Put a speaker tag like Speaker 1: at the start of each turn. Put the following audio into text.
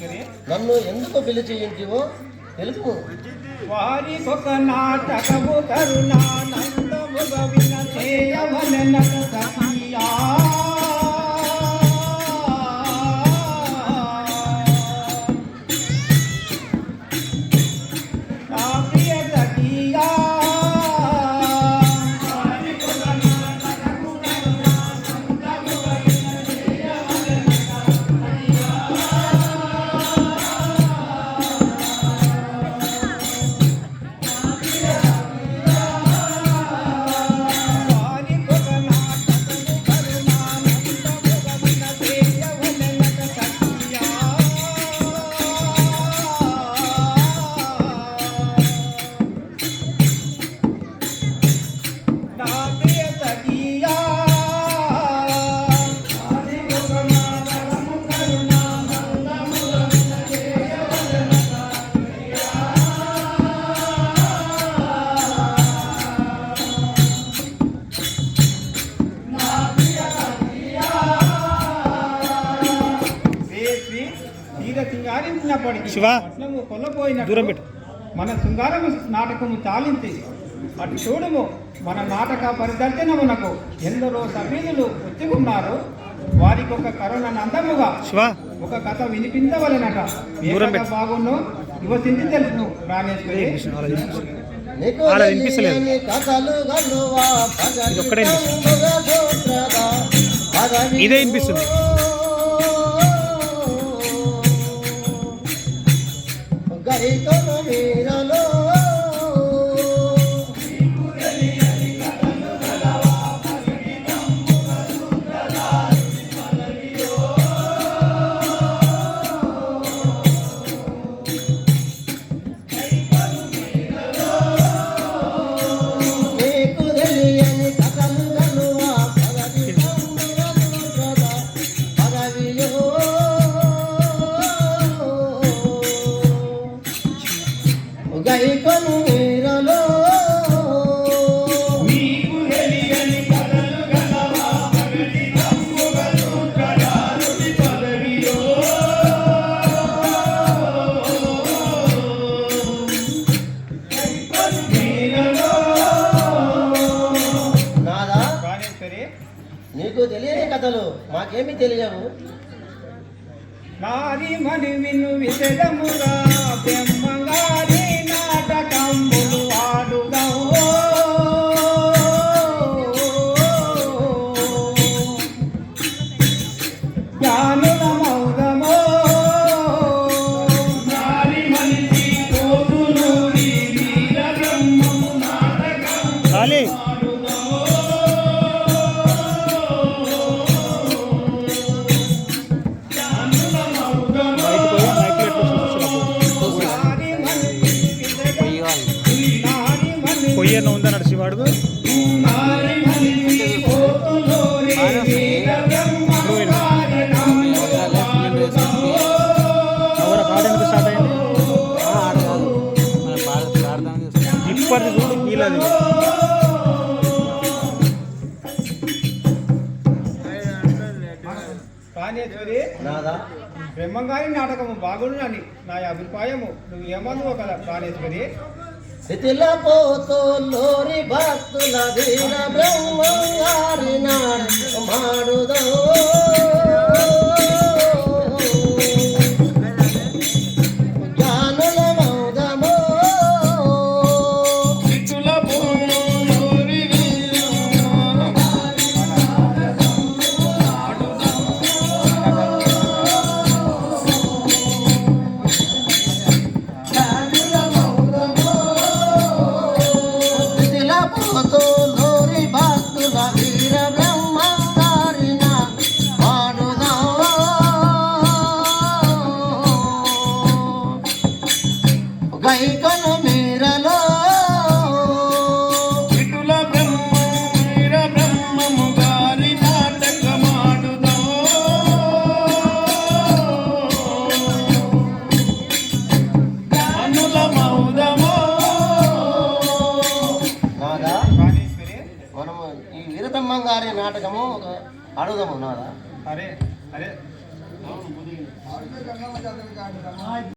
Speaker 1: నన్ను ఎందుకు పిలిచేయింటివో తెలుపు
Speaker 2: వారికొక నాటకము కరుణానందముగ వినచేయవలెనట సఖియా. తీర సింగారించినప్పటికీ
Speaker 3: శివ,
Speaker 2: కొల్లపోయినట్టు
Speaker 3: దూరం పెట్టు.
Speaker 2: మన శృంగారము నాటకము చాలించి అటు చూడము మన నాటక పరిదర్శనమునకు ఎందరో సభ్యులు వచ్చి ఉన్నారు. వారికి ఒక కరోనా నందముగా
Speaker 3: శివ
Speaker 2: ఒక కథ వినిపించవలెనట. బాగుండు ఇవసించి తెలుసును ప్రాణేశ్వరి
Speaker 3: అలా వినిపిస్తుంది.
Speaker 1: నీకు తెలియని కథలు మాకేమీ తెలియవు.
Speaker 2: నారి మని విను విశదముగా బ్రహ్మంగారి నాటకంబులు ఆడుదాము జ్ఞానుల మౌదమో నారి మనిషి కోతులు వీర బ్రహ్మము నాటకం
Speaker 3: పొయ్యన్న ఉందన్నాడు శివాడు ఎవరు పాడేందుకు స్టార్ట్ అయింది? ఇప్పటి చూడు వీలది
Speaker 2: ప్రాణేశ్వరి
Speaker 1: నాదా
Speaker 2: బ్రహ్మంగారి నాటకము బాగుండని నా అభిప్రాయము. నువ్వు ఏమన్నావు కదా ప్రాణేశ్వరి
Speaker 1: శిథిల పోతోలోని భక్తుల వీర బ్రహ్మంగారి నాడు మాడుదో గైకను మీరలో.
Speaker 2: విటుల బ్రహ్మ వీర బ్రహ్మము గారి నాటకమాడుదో. అనుల మౌదమో
Speaker 1: నాదా? మనము ఈ వీరబ్రహ్మం గారి నాటకము ఒక అడుగుదాము నాదా?
Speaker 2: అరే అరే.